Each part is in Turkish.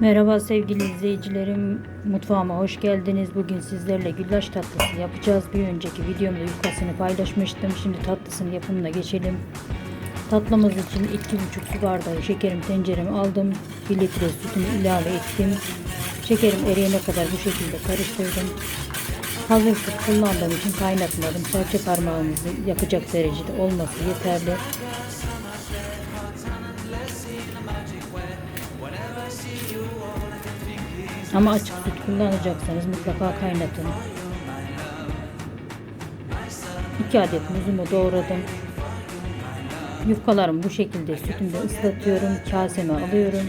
Merhaba sevgili izleyicilerim. Mutfağıma hoş geldiniz. Bugün sizlerle güllaç tatlısı yapacağız. Bir önceki videomda yufkasını paylaşmıştım. Şimdi tatlısının yapımına geçelim. Tatlımız için 2,5 su bardağı şekerim tencereme aldım. 1 litre sütümü ilave ettim. Şekerim eriyene kadar bu şekilde karıştırdım. Hazır süt kullandığım için kaynatmadım. Serçe parmağınızı yakacak derecede olması yeterli. Ama açık süt kullanacaksanız mutlaka kaynatın. 2 adet muzumu doğradım. Yufkalarımı bu şekilde sütümde ıslatıyorum. Kaseme alıyorum.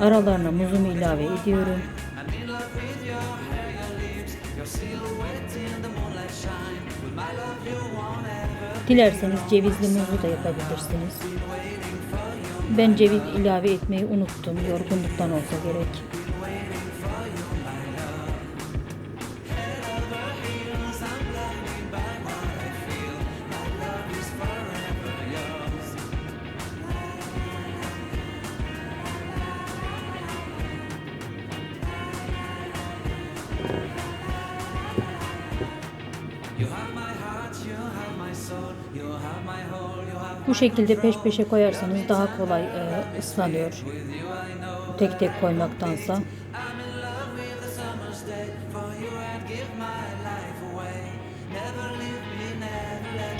Aralarına muzumu ilave ediyorum. Dilerseniz cevizli muzu da yapabilirsiniz. Ben ceviz ilave etmeyi unuttum. Yorgunluktan olsa gerek. Bu şekilde peş peşe koyarsanız daha kolay e, ıslanıyor. Tek tek koymaktansa.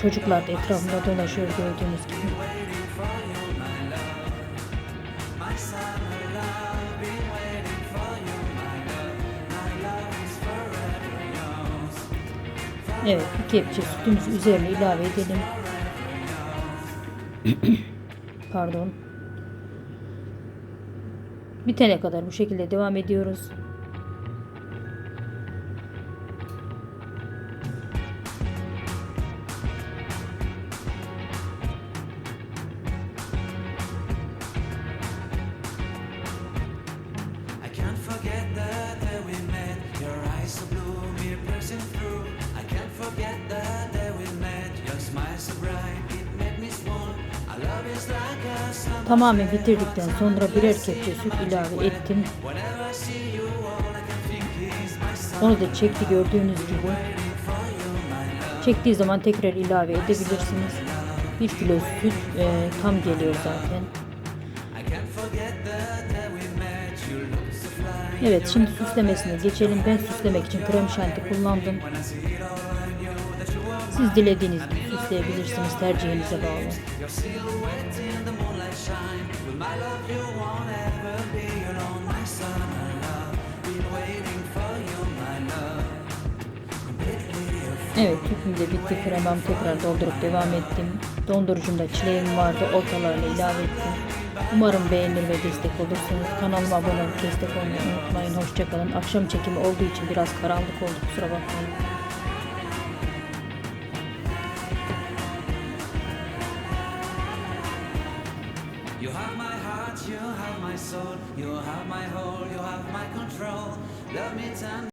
Çocuklar da etrafında dolaşıyor gördüğünüz gibi. Evet, bir kepçe sütümüzü üzerine ilave edelim. Pardon. Bitene kadar bu şekilde devam ediyoruz. I can't forget the day we met. Your eyes so blue, forget the day we met. Your smile so bright, it made me swoon. Our love is like a summer. Tamamen bitirdikten sonra birer kepçe süt ilave ettim. Whenever I see you, all I can think is my son. Onu da çekti gördüğünüz gibi. Çektiği zaman tekrar ilave edebilirsiniz. 1 kilo süt e, tam geliyor zaten. Evet şimdi süslemesine geçelim. Ben süslemek için krem şanti kullandım. Siz dilediğiniz gibi süsleyebilirsiniz. Tercihinize bağlı. Evet tüpüm de bitti. Kremam tekrar doldurup devam ettim. Dondurucumda çileğim vardı. Ortalarına ilave ettim. Umarım beğenir ve destek olursunuz. Kanalıma abone olup destek olmayı unutmayın. Hoşçakalın. Akşam çekimi olduğu için biraz karanlık oldu. Kusura bakmayın. You have my heart, you have my soul, you have my whole, you have my control. Love me tender.